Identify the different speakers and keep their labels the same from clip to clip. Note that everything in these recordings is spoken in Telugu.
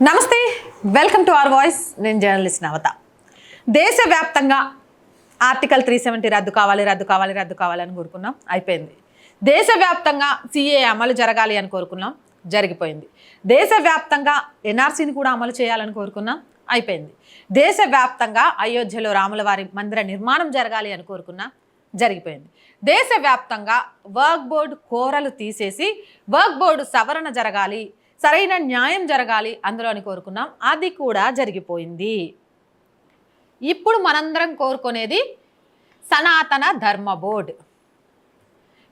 Speaker 1: నమస్తే వెల్కమ్ టు అవర్ వాయిస్ నేను జర్నలిస్ట్ నవత. దేశవ్యాప్తంగా ఆర్టికల్ త్రీ సెవెంటీ రద్దు కావాలి రద్దు కావాలి రద్దు కావాలని కోరుకున్నాం. అయిపోయింది. దేశవ్యాప్తంగా సిఏ అమలు జరగాలి అని కోరుకున్నాం. జరిగిపోయింది. దేశవ్యాప్తంగా ఎన్ఆర్సీని కూడా అమలు చేయాలని కోరుకున్నాం. అయిపోయింది. దేశవ్యాప్తంగా అయోధ్యలో రాముల వారి మందిర నిర్మాణం జరగాలి అని కోరుకున్నాం. జరిగిపోయింది. దేశవ్యాప్తంగా వర్క్ బోర్డు కోరలు తీసేసి వర్క్ బోర్డు సవరణ జరగాలి సరైన న్యాయం జరగాలి అందులో అని కోరుకున్నాం. అది కూడా జరిగిపోయింది. ఇప్పుడు మనందరం కోరుకునేది సనాతన ధర్మ బోర్డు.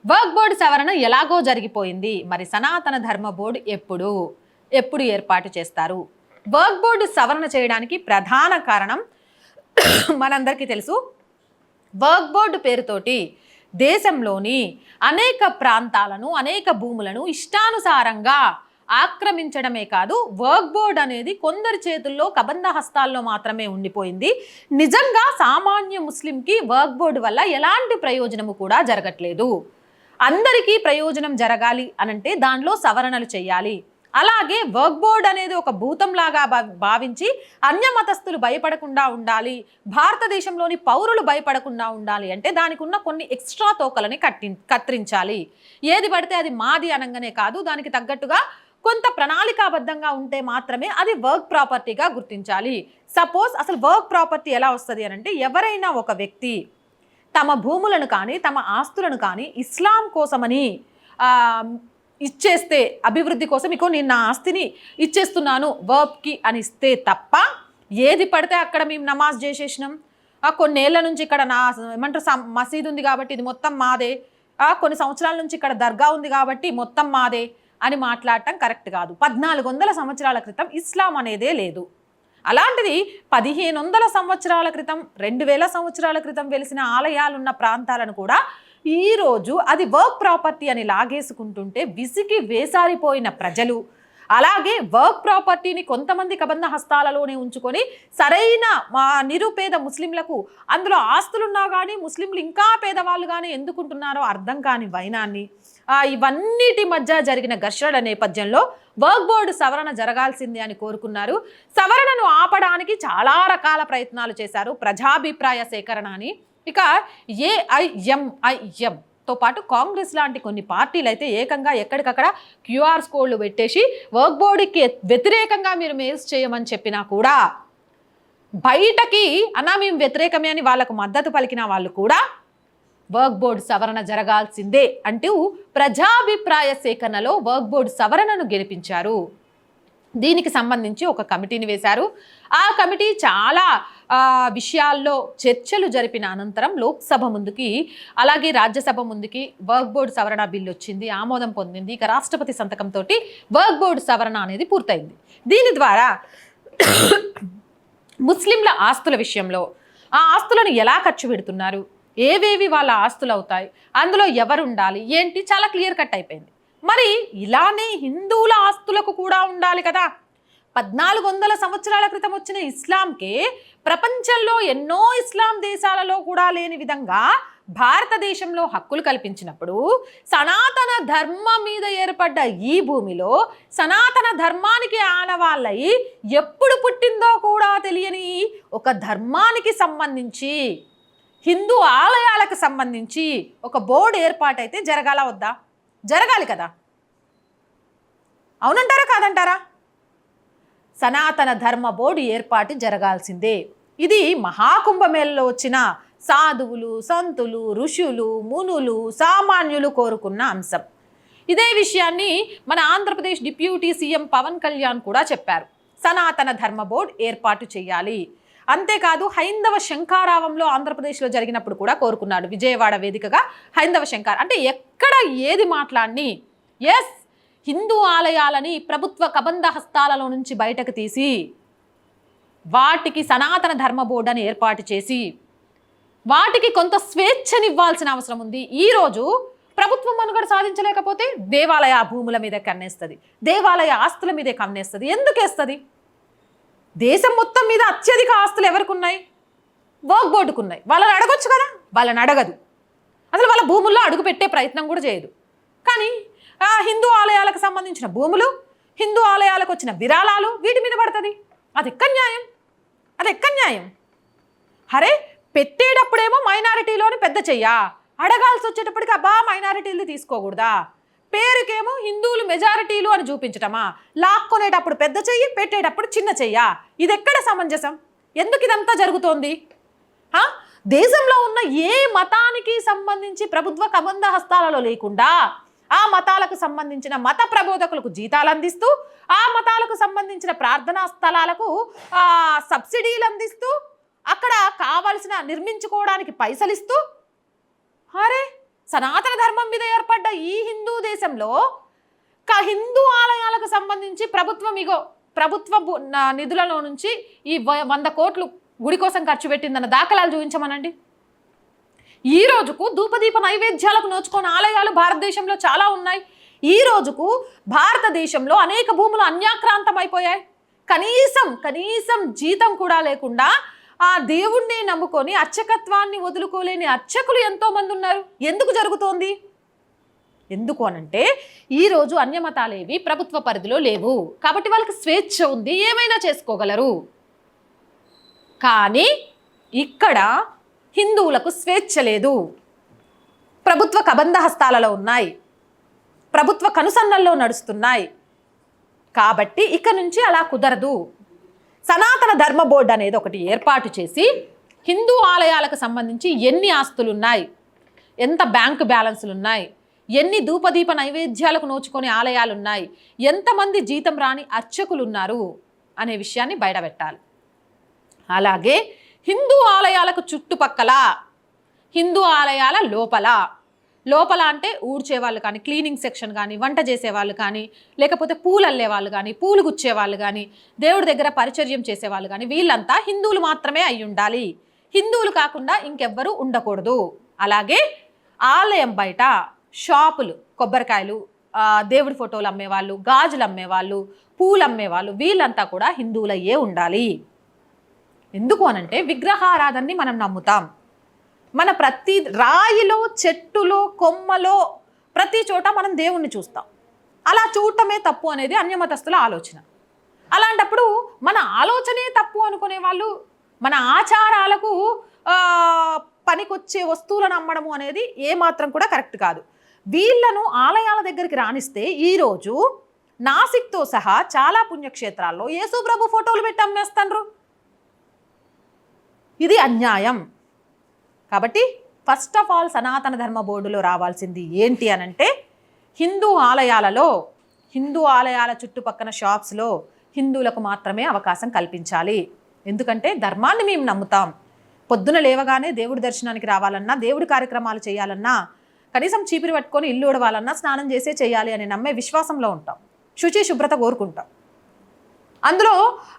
Speaker 1: వర్క్ బోర్డు సవరణ ఎలాగో జరిగిపోయింది. మరి సనాతన ధర్మ బోర్డు ఎప్పుడు? ఎప్పుడు ఏర్పాటు చేస్తారు? వర్క్ బోర్డు సవరణ చేయడానికి ప్రధాన కారణం మనందరికీ తెలుసు. వర్క్ బోర్డు పేరుతోటి దేశంలోని అనేక ప్రాంతాలను అనేక భూములను ఇష్టానుసారంగా ఆక్రమించడమే కాదు వర్క్ బోర్డ్ అనేది కొందరి చేతుల్లో కబంధ హస్తాల్లో మాత్రమే ఉండిపోయింది. నిజంగా సామాన్య ముస్లింకి వర్క్ బోర్డు వల్ల ఎలాంటి ప్రయోజనము కూడా జరగట్లేదు. అందరికీ ప్రయోజనం జరగాలి అనంటే దానిలో సవరణలు చేయాలి. అలాగే వర్క్ బోర్డ్ అనేది ఒక భూతంలాగా భా- భావించి అన్యమతస్థులు భయపడకుండా ఉండాలి భారతదేశంలోని పౌరులు భయపడకుండా ఉండాలి అంటే దానికి ఉన్న కొన్ని ఎక్స్ట్రా తోకలని కట్టి కత్తిరించాలి. ఏది పడితే అది మాది అనగానే కాదు దానికి తగ్గట్టుగా కొంత ప్రణాళికాబద్ధంగా ఉంటే మాత్రమే అది వర్క్ ప్రాపర్టీగా గుర్తించాలి. సపోజ్ అసలు వర్క్ ప్రాపర్టీ ఎలా వస్తుంది అని అంటే ఎవరైనా ఒక వ్యక్తి తమ భూములను కానీ తమ ఆస్తులను కానీ ఇస్లాం కోసమని ఇచ్చేస్తే అభివృద్ధి కోసం ఇకో నేను నా ఆస్తిని ఇచ్చేస్తున్నాను వర్క్కి అని ఇస్తే తప్ప ఏది పడితే అక్కడ మేము నమాజ్ చేసేసినాం. కొన్నేళ్ళ నుంచి ఇక్కడ నా ఏమంటారు మసీదు ఉంది కాబట్టి ఇది మొత్తం మాదే. కొన్ని సంవత్సరాల నుంచి ఇక్కడ దర్గా ఉంది కాబట్టి మొత్తం మాదే. అని మాట్లాడటం కరెక్ట్ కాదు. పద్నాలుగు వందల సంవత్సరాల క్రితం ఇస్లాం అనేదే లేదు. అలాంటిది పదిహేను వందల సంవత్సరాల క్రితం రెండు వేల సంవత్సరాల క్రితం వెలిసిన ఆలయాలున్న ప్రాంతాలను కూడా ఈరోజు అది వర్క్ ప్రాపర్టీ అని లాగేసుకుంటుంటే విసికి వేసారిపోయిన ప్రజలు. అలాగే వర్క్ ప్రాపర్టీని కొంతమంది కబంధ హస్తాలలోనే ఉంచుకొని సరైన మా నిరుపేద ముస్లింలకు అందులో ఆస్తులున్నా కానీ ముస్లింలు ఇంకా పేదవాళ్ళు కానీ ఎందుకుంటున్నారో అర్థం కాని వైనాన్ని. ఇవన్నిటి మధ్య జరిగిన ఘర్షణల నేపథ్యంలో వర్క్ బోర్డు సవరణ జరగాల్సింది అని కోరుకున్నారు. సవరణను ఆపడానికి చాలా రకాల ప్రయత్నాలు చేశారు. ప్రజాభిప్రాయ సేకరణ అని. ఇక ఏఐఎంఐఎం తో పాటు కాంగ్రెస్ లాంటి కొన్ని పార్టీలు అయితే ఏకంగా ఎక్కడికక్కడ క్యూఆర్ కోడ్లు పెట్టేసి వర్క్ బోర్డుకి వ్యతిరేకంగా మీరు మెయిల్స్ చేయమని చెప్పినా కూడా బయటకి అన్నా మేము వ్యతిరేకమే అని వాళ్ళకు మద్దతు పలికిన వాళ్ళు కూడా వర్క్ బోర్డు సవరణ జరగాల్సిందే అంటూ ప్రజాభిప్రాయ సేకరణలో వర్క్ బోర్డు సవరణను గెలిపించారు. దీనికి సంబంధించి ఒక కమిటీని వేశారు. ఆ కమిటీ చాలా విషయాల్లో చర్చలు జరిపిన అనంతరం లోక్సభ ముందుకి అలాగే రాజ్యసభ ముందుకి వర్క్ బోర్డు సవరణ బిల్లు వచ్చింది ఆమోదం పొందింది. ఇక రాష్ట్రపతి సంతకంతో వర్క్ బోర్డు సవరణ అనేది పూర్తయింది. దీని ద్వారా ముస్లింల ఆస్తుల విషయంలో ఆ ఆస్తులను ఎలా ఖర్చు పెడుతున్నారు? ఏవేవి వాళ్ళ ఆస్తులు అవుతాయి అందులో ఎవరు ఉండాలి ఏంటి? చాలా క్లియర్ కట్ అయిపోయింది. మరి ఇలానే హిందువుల ఆస్తులకు కూడా ఉండాలి కదా. పద్నాలుగు వందల సంవత్సరాల క్రితం వచ్చిన ఇస్లాంకే ప్రపంచంలో ఎన్నో ఇస్లాం దేశాలలో కూడా లేని విధంగా భారతదేశంలో హక్కులు కల్పించినప్పుడు సనాతన ధర్మం మీద ఏర్పడ్డ ఈ భూమిలో సనాతన ధర్మానికి ఆనవాళ్ళై ఎప్పుడు పుట్టిందో కూడా తెలియని ఒక ధర్మానికి సంబంధించి హిందూ ఆలయాలకు సంబంధించి ఒక బోర్డు ఏర్పాటైతే జరగాల వద్దా? జరగాలి కదా. అవునంటారా కాదంటారా? సనాతన ధర్మ బోర్డు ఏర్పాటు జరగాల్సిందే. ఇది మహాకుంభమేళలో వచ్చిన సాధువులు సంతులు ఋషులు మునులు సామాన్యులు కోరుకున్న అంశం. ఇదే విషయాన్ని మన ఆంధ్రప్రదేశ్ డిప్యూటీ సీఎం పవన్ కళ్యాణ్ కూడా చెప్పారు. సనాతన ధర్మ బోర్డు ఏర్పాటు చేయాలి. అంతేకాదు హైందవ శంఖారావంలో ఆంధ్రప్రదేశ్లో జరిగినప్పుడు కూడా కోరుకున్నాడు విజయవాడ వేదికగా హైందవ శంకార్ అంటే ఎక్కడ ఏది మాట్లాడిని? ఎస్ హిందూ ఆలయాలని ప్రభుత్వ కబంధ హస్తాలలో నుంచి బయటకు తీసి వాటికి సనాతన ధర్మ బోర్డు అని ఏర్పాటు చేసి వాటికి కొంత స్వేచ్ఛనివ్వాల్సిన అవసరం ఉంది. ఈరోజు ప్రభుత్వం మనుగడ సాధించలేకపోతే దేవాలయ భూముల మీద కన్నేస్తుంది దేవాలయ ఆస్తుల మీదే కన్నేస్తుంది ఎందుకు వేస్తుంది దేశం మొత్తం మీద అత్యధిక ఆస్తులు ఎవరికి ఉన్నాయి వర్క్ బోర్డుకు ఉన్నాయి వాళ్ళని అడగొచ్చు కదా? వాళ్ళని అడగదు. అసలు వాళ్ళ భూముల్లో అడుగు పెట్టే ప్రయత్నం కూడా చేయదు. కానీ ఆ హిందూ ఆలయాలకు సంబంధించిన భూములు హిందూ ఆలయాలకు వచ్చిన విరాళాలు వీటి మీద పడుతుంది. అది ఎక్క న్యాయం? అది ఎక్క న్యాయం? అరే పెట్టేటప్పుడేమో మైనారిటీలోని పెద్ద చెయ్యా. అడగాల్సి వచ్చేటప్పటికి అబ్బా మైనారిటీలు తీసుకోకూడదా? పేరుకేమో హిందువులు మెజారిటీలు అని చూపించటమా? లాక్కొనేటప్పుడు పెద్ద చెయ్యి పెట్టేటప్పుడు చిన్న చెయ్యా? ఇది ఎక్కడ సమంజసం? ఎందుకు ఇదంతా జరుగుతోంది? దేశంలో ఉన్న ఏ మతానికి సంబంధించి ప్రభుత్వ కబంధ హస్తాలలో లేకుండా ఆ మతాలకు సంబంధించిన మత ప్రబోధకులకు జీతాలు అందిస్తూ ఆ మతాలకు సంబంధించిన ప్రార్థనా స్థలాలకు సబ్సిడీలు అందిస్తూ అక్కడ కావలసిన నిర్మించుకోవడానికి పైసలిస్తూ అరే! సనాతన ధర్మం మీద ఏర్పడ్డ ఈ హిందూ దేశంలో క హిందూ ఆలయాలకు సంబంధించి ప్రభుత్వం ఇగో ప్రభుత్వ భూ- నిధులలో నుంచి ఈ వ- వంద కోట్లు గుడి కోసం ఖర్చు పెట్టిందన్న దాఖలాలు చూపించమనండి. ఈ రోజుకు ధూపదీప నైవేద్యాలకు నోచుకున్న ఆలయాలు భారతదేశంలో చాలా ఉన్నాయి. ఈ రోజుకు భారతదేశంలో అనేక భూములు అన్యాక్రాంతం అయిపోయాయి కనీసం కనీసం జీతం కూడా లేకుండా ఆ దేవుణ్ణి నమ్ముకొని అర్చకత్వాన్ని వదులుకోలేని అర్చకులు ఎంతోమంది ఉన్నారు. ఎందుకు జరుగుతోంది? ఎందుకు అనంటే ఈరోజు అన్యమతాలేవి ప్రభుత్వ పరిధిలో లేవు. కాబట్టి వాళ్ళకి స్వేచ్ఛ ఉంది. ఏమైనా చేసుకోగలరు. కానీ ఇక్కడ హిందువులకు స్వేచ్ఛ లేదు. ప్రభుత్వ కబంధ హస్తాలలో ఉన్నాయి. ప్రభుత్వ కనుసన్నల్లో నడుస్తున్నాయి. కాబట్టి ఇక నుంచి అలా కుదరదు. సనాతన ధర్మ బోర్డు అనేది ఒకటి ఏర్పాటు చేసి హిందూ ఆలయాలకు సంబంధించి ఎన్ని ఆస్తులు ఉన్నాయి ఎంత బ్యాంక్ బ్యాలెన్సులు ఉన్నాయి ఎన్ని ధూపదీప నైవేద్యాలకు నోచుకునే ఆలయాలు ఉన్నాయి ఎంతమంది జీతం రాని అర్చకులు ఉన్నారు అనే విషయాన్ని బయటపెట్టాలి. అలాగే హిందూ ఆలయాలకు చుట్టుపక్కల హిందూ ఆలయాల లోపల లోపల అంటే ఊడ్చే వాళ్ళు కానీ క్లీనింగ్ సెక్షన్ కానీ వంట చేసే వాళ్ళు కానీ లేకపోతే పూలు అల్లేవాళ్ళు కానీ పూలు గుచ్చే వాళ్ళు కానీ దేవుడి దగ్గర పరిచర్యం చేసే వాళ్ళు కానీ వీళ్ళంతా హిందువులు మాత్రమే అయి ఉండాలి. హిందువులు కాకుండా ఇంకెవ్వరూ ఉండకూడదు. అలాగే ఆలయం బయట షాపులు కొబ్బరికాయలు దేవుడి ఫోటోలు అమ్మేవాళ్ళు గాజులు అమ్మేవాళ్ళు పూలు అమ్మేవాళ్ళు వీళ్ళంతా కూడా హిందువులయ్యే ఉండాలి. ఎందుకు అనంటే విగ్రహారాధనని మనం నమ్ముతాం. మన ప్రతి రాయిలో చెట్టులో కొమ్మలో ప్రతి చోట మనం దేవుణ్ణి చూస్తాం. అలా చూడటమే తప్పు అనేది అన్యమతస్తుల ఆలోచన. అలాంటప్పుడు మన ఆలోచనే తప్పు అనుకునే వాళ్ళు మన ఆచారాలకు పనికొచ్చే వస్తువులను అమ్మడము అనేది ఏమాత్రం కూడా కరెక్ట్ కాదు. వీళ్ళను ఆలయాల దగ్గరికి రాణిస్తే ఈరోజు నాసిక్తో సహా చాలా పుణ్యక్షేత్రాల్లో యేసుప్రభు ఫోటోలు పెట్టి అమ్మేస్తాండ్రు. ఇది అన్యాయం. కాబట్టి ఫస్ట్ ఆఫ్ ఆల్ సనాతన ధర్మ బోర్డులో రావాల్సింది ఏంటి అనంటే హిందూ ఆలయాలలో హిందూ ఆలయాల చుట్టుపక్కల షాప్స్లో హిందువులకు మాత్రమే అవకాశం కల్పించాలి. ఎందుకంటే ధర్మాన్ని మేము నమ్ముతాం. పొద్దున లేవగానే దేవుడి దర్శనానికి రావాలన్నా దేవుడి కార్యక్రమాలు చేయాలన్నా కనీసం చీపిరి పట్టుకొని ఇల్లు ఉడవాలన్నా స్నానం చేసే చేయాలి అని నమ్మే విశ్వాసంలో ఉంటాం. శుచి శుభ్రత కోరుకుంటాం. అందులో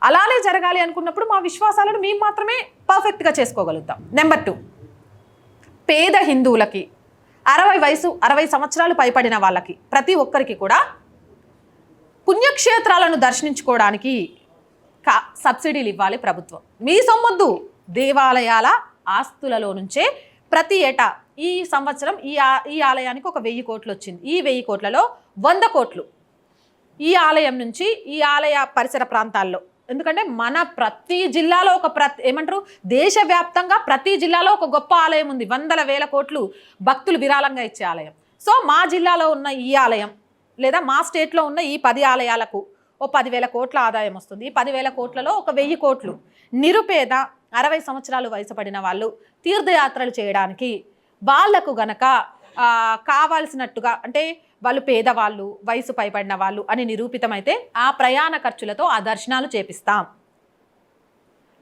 Speaker 1: అలానే జరగాలి అనుకున్నప్పుడు మా విశ్వాసాలను మేము మాత్రమే పర్ఫెక్ట్గా చేసుకోగలుగుతాం. నెంబర్ టూ పేద హిందువులకి అరవై వయసు అరవై సంవత్సరాలు పైపడిన వాళ్ళకి ప్రతి ఒక్కరికి కూడా పుణ్యక్షేత్రాలను దర్శించుకోవడానికి కా సబ్సిడీలు ఇవ్వాలి ప్రభుత్వం. మీ సొమ్మొద్దు దేవాలయాల ఆస్తులలో నుంచే ప్రతి ఏటా ఈ సంవత్సరం ఈ ఈ ఆలయానికి ఒక వెయ్యి కోట్లు వచ్చింది. ఈ వెయ్యి కోట్లలో వంద కోట్లు ఈ ఆలయం నుంచి ఈ ఆలయ పరిసర ప్రాంతాల్లో ఎందుకంటే మన ప్రతి జిల్లాలో ఒక ప్రతి ఏమంటారు? దేశవ్యాప్తంగా ప్రతి జిల్లాలో ఒక గొప్ప ఆలయం ఉంది. వందల వేల కోట్లు భక్తులు విరాళంగా ఇచ్చే ఆలయం. సో మా జిల్లాలో ఉన్న ఈ ఆలయం లేదా మా స్టేట్లో ఉన్న ఈ పది ఆలయాలకు ఓ పదివేల కోట్ల ఆదాయం వస్తుంది. ఈ పదివేల కోట్లలో ఒక వెయ్యి కోట్లు నిరుపేద అరవై సంవత్సరాలు వయసు పడిన వాళ్ళు తీర్థయాత్రలు చేయడానికి వాళ్ళకు గనక కావాల్సినట్టుగా అంటే వాళ్ళు పేదవాళ్ళు వయసు పైబడిన వాళ్ళు అని నిరూపితమైతే ఆ ప్రయాణ ఖర్చులతో ఆ దర్శనాలు చేపిస్తాం.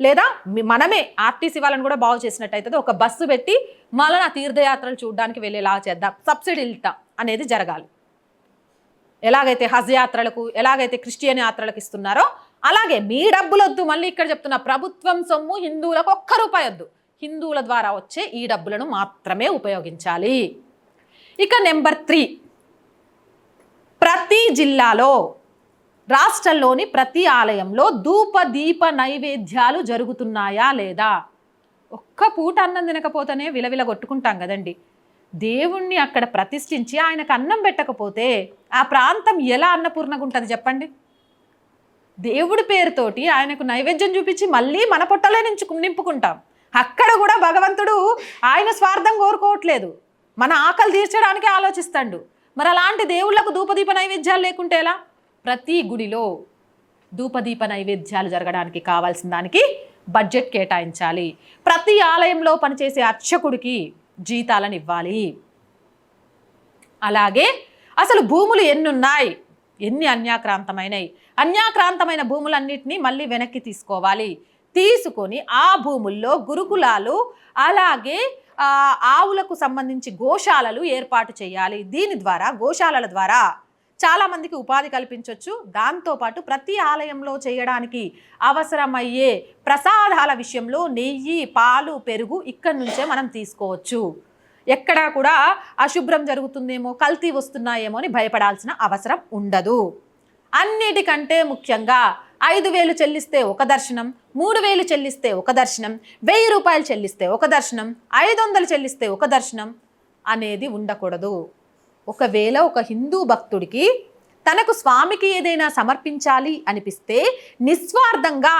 Speaker 1: లేదా మనమే ఆర్టీసీ వాళ్ళని కూడా బాగు చేసినట్టయితే ఒక బస్సు పెట్టి మళ్ళీ ఆ తీర్థయాత్రలు చూడడానికి వెళ్ళేలా చేద్దాం. సబ్సిడీ ఇద్దాం అనేది జరగాలి. ఎలాగైతే హజ్ యాత్రలకు ఎలాగైతే క్రిస్టియన్ యాత్రలకు ఇస్తున్నారో అలాగే మీ డబ్బులు వద్దు మళ్ళీ ఇక్కడ చెప్తున్న ప్రభుత్వం సొమ్ము హిందువులకు ఒక్క రూపాయి వద్దు. హిందువుల ద్వారా వచ్చే ఈ డబ్బులను మాత్రమే ఉపయోగించాలి. ఇక నెంబర్ త్రీ. ప్రతి జిల్లాలో రాష్ట్రంలోని ప్రతి ఆలయంలో ధూప దీప నైవేద్యాలు జరుగుతున్నాయా లేదా? ఒక్క పూట అన్నం తినకపోతేనే విలవిల కొట్టుకుంటాం కదండి. దేవుణ్ణి అక్కడ ప్రతిష్ఠించి ఆయనకు అన్నం పెట్టకపోతే ఆ ప్రాంతం ఎలా అన్నపూర్ణగుంటుంది చెప్పండి. దేవుడి పేరుతోటి ఆయనకు నైవేద్యం చూపించి మళ్ళీ మన పొట్టలే నుంచి నింపుకుంటాం. అక్కడ కూడా భగవంతుడు ఆయన స్వార్థం కోరుకోవట్లేదు. మన ఆకలి తీర్చడానికే ఆలోచిస్తాడు. మరి అలాంటి దేవుళ్ళకు ధూపదీప నైవేద్యాలు లేకుంటే ఎలా? ప్రతి గుడిలో ధూపదీప నైవేద్యాలు జరగడానికి కావాల్సిన దానికి బడ్జెట్ కేటాయించాలి. ప్రతి ఆలయంలో పనిచేసే అర్చకుడికి జీతాలను ఇవ్వాలి. అలాగే అసలు భూములు ఎన్నున్నాయి? ఎన్ని అన్యాక్రాంతమైనవి అన్యాక్రాంతమైన భూములన్నింటినీ మళ్ళీ వెనక్కి తీసుకోవాలి. తీసుకొని ఆ భూముల్లో గురుకులాలు అలాగే ఆవులకు సంబంధించి గోశాలలు ఏర్పాటు చేయాలి. దీని ద్వారా గోశాలల ద్వారా చాలామందికి ఉపాధి కల్పించవచ్చు దాంతోపాటు ప్రతి ఆలయంలో చేయడానికి అవసరమయ్యే ప్రసాదాల విషయంలో నెయ్యి పాలు పెరుగు ఇక్కడి నుంచే మనం తీసుకోవచ్చు. ఎక్కడా కూడా అశుభ్రం జరుగుతుందేమో కల్తీ వస్తున్నాయేమో అని భయపడాల్సిన అవసరం ఉండదు. అన్నిటికంటే ముఖ్యంగా ఐదు వేలు చెల్లిస్తే ఒక దర్శనం మూడు వేలు చెల్లిస్తే ఒక దర్శనం వెయ్యి రూపాయలు చెల్లిస్తే ఒక దర్శనం ఐదు వందలు చెల్లిస్తే ఒక దర్శనం అనేది ఉండకూడదు. ఒకవేళ ఒక హిందూ భక్తుడికి తనకు స్వామికి ఏదైనా సమర్పించాలి అనిపిస్తే నిస్వార్థంగా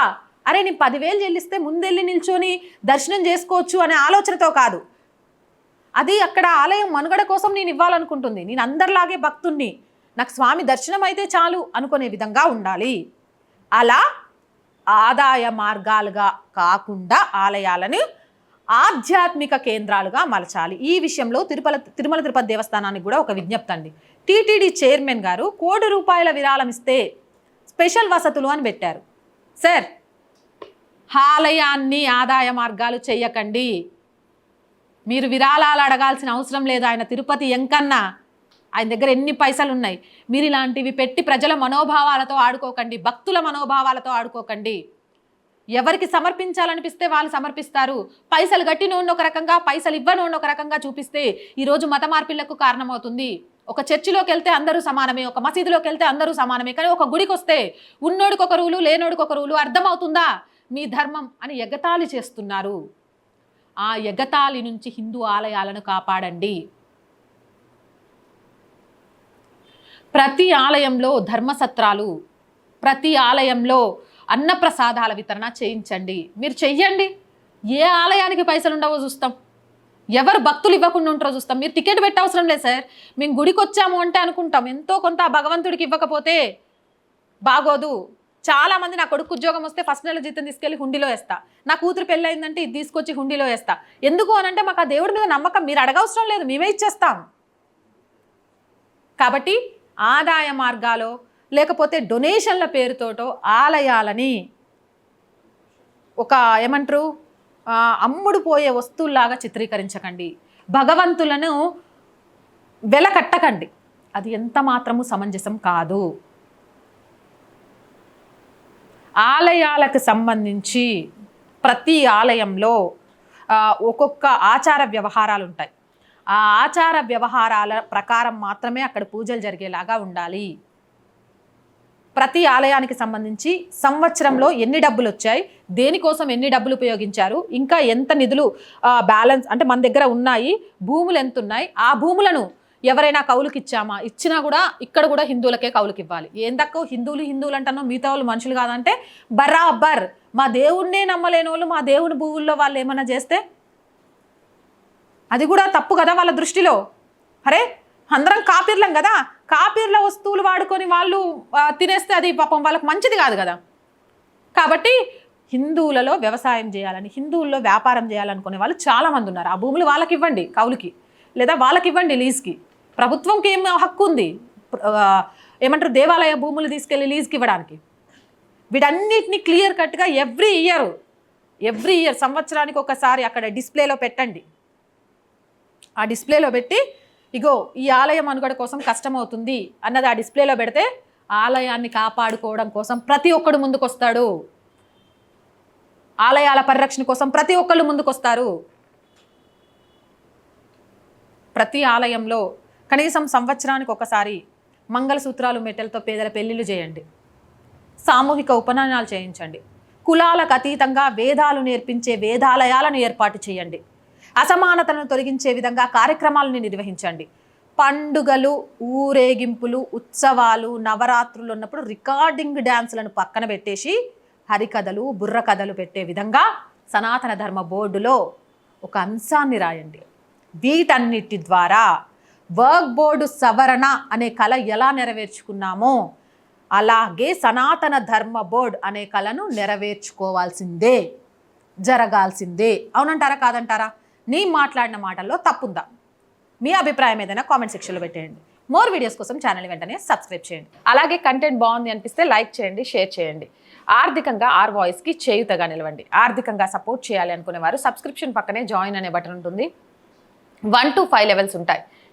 Speaker 1: అరే నేను పదివేలు చెల్లిస్తే ముందెళ్ళి నిల్చొని దర్శనం చేసుకోవచ్చు అనే ఆలోచనతో కాదు. అది అక్కడ ఆలయం మనుగడ కోసం నేను ఇవ్వాలనుకుంటుంది. నేను అందరిలాగే భక్తుణ్ణి. నాకు స్వామి దర్శనం అయితే చాలు అనుకునే విధంగా ఉండాలి. అలా ఆదాయ మార్గాలుగా కాకుండా ఆలయాలను ఆధ్యాత్మిక కేంద్రాలుగా మలచాలి. ఈ విషయంలో తిరుపల తిరుమల తిరుపతి దేవస్థానానికి కూడా ఒక విజ్ఞప్తి అండి. టీటీడీ చైర్మన్ గారు కోటి రూపాయల విరాళం ఇస్తే స్పెషల్ వసతులు అని పెట్టారు. సార్ ఆలయాన్ని ఆదాయ మార్గాలు చేయకండి మీరు విరాళాలు అడగాల్సిన అవసరం లేదు. ఆయన తిరుపతి ఎంకన్నా ఆయన దగ్గర ఎన్ని పైసలు ఉన్నాయి మీరు ఇలాంటివి పెట్టి ప్రజల మనోభావాలతో ఆడుకోకండి భక్తుల మనోభావాలతో ఆడుకోకండి. ఎవరికి సమర్పించాలనిపిస్తే వాళ్ళు సమర్పిస్తారు. పైసలు కట్టినోడిని ఒక రకంగా పైసలు ఇవ్వనోడిని ఒక రకంగా చూపిస్తే ఈరోజు మత మార్పిళ్ళకు కారణమవుతుంది. ఒక చర్చిలోకి వెళ్తే అందరూ సమానమే ఒక మసీదులోకి వెళ్తే అందరూ సమానమే కానీ ఒక గుడికి వస్తే ఉన్నోడికి ఒక రూలు లేనోడికి ఒక రూలు అర్థమవుతుందా? మీ ధర్మం అని ఎగతాళి చేస్తున్నారు. ఆ ఎగతాళి నుంచి హిందూ ఆలయాలను కాపాడండి. ప్రతి ఆలయంలో ధర్మసత్రాలు ప్రతి ఆలయంలో అన్నప్రసాదాల వితరణ చేయించండి. మీరు చెయ్యండి. ఏ ఆలయానికి పైసలు ఉండవో చూస్తాం. ఎవరు భక్తులు ఇవ్వకుండా ఉంటారో చూస్తాం. మీరు టికెట్ పెట్టవసరం లేదు సార్. మేము గుడికి వచ్చాము అంటే అనుకుంటాం. ఎంతో కొంత భగవంతుడికి ఇవ్వకపోతే బాగోదు. చాలామంది నా కొడుకు ఉద్యోగం వస్తే ఫస్ట్ నెల జీతం తీసుకెళ్ళి హుండీలో వేస్తా. నా కూతురు పెళ్ళి అయిందంటే ఇది తీసుకొచ్చి హుండీలో వేస్తా. ఎందుకు అనంటే మాకు ఆ దేవుడి మీద నమ్మకం మీరు అడగవసరం లేదు. మేమే ఇచ్చేస్తాం. కాబట్టి ఆదాయ మార్గాలో లేకపోతే డొనేషన్ల పేరుతోటో ఆలయాలని ఒక ఏమంటారు? అమ్ముడు పోయే వస్తువుల్లాగా చిత్రీకరించకండి. భగవంతులను వెల కట్టకండి అది ఎంత మాత్రము సమంజసం కాదు. ఆలయాలకు సంబంధించి ప్రతి ఆలయంలో ఒక్కొక్క ఆచార వ్యవహారాలు ఉంటాయి ఆ ఆచార వ్యవహారాల ప్రకారం మాత్రమే అక్కడ పూజలు జరిగేలాగా ఉండాలి. ప్రతి ఆలయానికి సంబంధించి సంవత్సరంలో ఎన్ని డబ్బులు వచ్చాయి దేనికోసం ఎన్ని డబ్బులు ఉపయోగించారు ఇంకా ఎంత నిధులు బ్యాలెన్స్ అంటే మన దగ్గర ఉన్నాయి భూములు ఎంత ఉన్నాయి ఆ భూములను ఎవరైనా కౌలుకి ఇచ్చామా? ఇచ్చినా కూడా ఇక్కడ కూడా హిందువులకే కౌలుకి ఇవ్వాలి. ఏం తక్కువ హిందువులు హిందువులు అంటానో మిగతా వాళ్ళు మనుషులు కాదంటే బరాబర్. మా దేవుణ్ణే నమ్మలేని వాళ్ళు మా దేవుని భూముల్లో వాళ్ళు ఏమన్నా చేస్తే అది కూడా తప్పు కదా వాళ్ళ దృష్టిలో? అరే అందరం కాపీర్లం కదా? కాపీర్ల వస్తువులు వాడుకొని వాళ్ళు తినేస్తే అది పాపం వాళ్ళకి మంచిది కాదు కదా? కాబట్టి హిందువులలో వ్యవసాయం చేయాలని హిందువుల్లో వ్యాపారం చేయాలనుకునే వాళ్ళు చాలామంది ఉన్నారు. ఆ భూములు వాళ్ళకి ఇవ్వండి కౌలుకి. లేదా వాళ్ళకి ఇవ్వండి లీజ్కి. ప్రభుత్వంకి ఏం హక్కు ఉంది? ఏమంటారు దేవాలయ భూములు తీసుకెళ్ళి లీజ్కి ఇవ్వడానికి. వీటన్నిటిని క్లియర్ కట్గా ఎవ్రీ ఇయర్ ఎవ్రీ ఇయర్ సంవత్సరానికి ఒకసారి అక్కడ డిస్ప్లేలో పెట్టండి. ఆ డిస్ప్లేలో పెట్టి ఇగో ఈ ఆలయం మనుగడ కోసం కష్టమవుతుంది అన్నది ఆ డిస్ప్లేలో పెడితే ఆలయాన్ని కాపాడుకోవడం కోసం ప్రతి ఒక్కడు ముందుకొస్తాడు. ఆలయాల పరిరక్షణ కోసం ప్రతి ఒక్కళ్ళు ముందుకొస్తారు. ప్రతి ఆలయంలో కనీసం సంవత్సరానికి ఒకసారి మంగళసూత్రాలు మెట్టెలతో పేదల పెళ్ళిళ్ళు చేయండి. సామూహిక ఉపనయనాలు చేయించండి. కులాలకు అతీతంగా వేదాలు నేర్పించే వేదాలయాలను ఏర్పాటు చేయండి. అసమానతలను తొలగించే విధంగా కార్యక్రమాలను నిర్వహించండి. పండుగలు ఊరేగింపులు ఉత్సవాలు నవరాత్రులు ఉన్నప్పుడు రికార్డింగ్ డ్యాన్సులను పక్కన పెట్టేసి హరికథలు బుర్ర కథలు పెట్టే విధంగా సనాతన ధర్మ బోర్డులో ఒక అంశాన్ని రాయండి. వీటన్నిటి ద్వారా వర్క్ బోర్డు సవరణ అనే కళ ఎలా నెరవేర్చుకున్నామో అలాగే సనాతన ధర్మ బోర్డ్ అనే కళను నెరవేర్చుకోవాల్సిందే జరగాల్సిందే. అవునంటారా కాదంటారా? నీ మాట్లాడిన మాటల్లో తప్పుందా? మీ అభిప్రాయం ఏదైనా కామెంట్ సెక్షన్లో పెట్టేయండి. మోర్ వీడియోస్ కోసం ఛానల్ వెంటనే సబ్స్క్రైబ్ చేయండి. అలాగే కంటెంట్ బాగుంది అనిపిస్తే లైక్ చేయండి షేర్ చేయండి. ఆర్థికంగా ఆర్ వాయిస్కి చేయుతగా నిలవండి. ఆర్థికంగా సపోర్ట్ చేయాలి అనుకునేవారు సబ్స్క్రిప్షన్ పక్కనే జాయిన్ అనే బటన్ ఉంటుంది. వన్ టు ఫైవ్ లెవెల్స్ ఉంటాయి.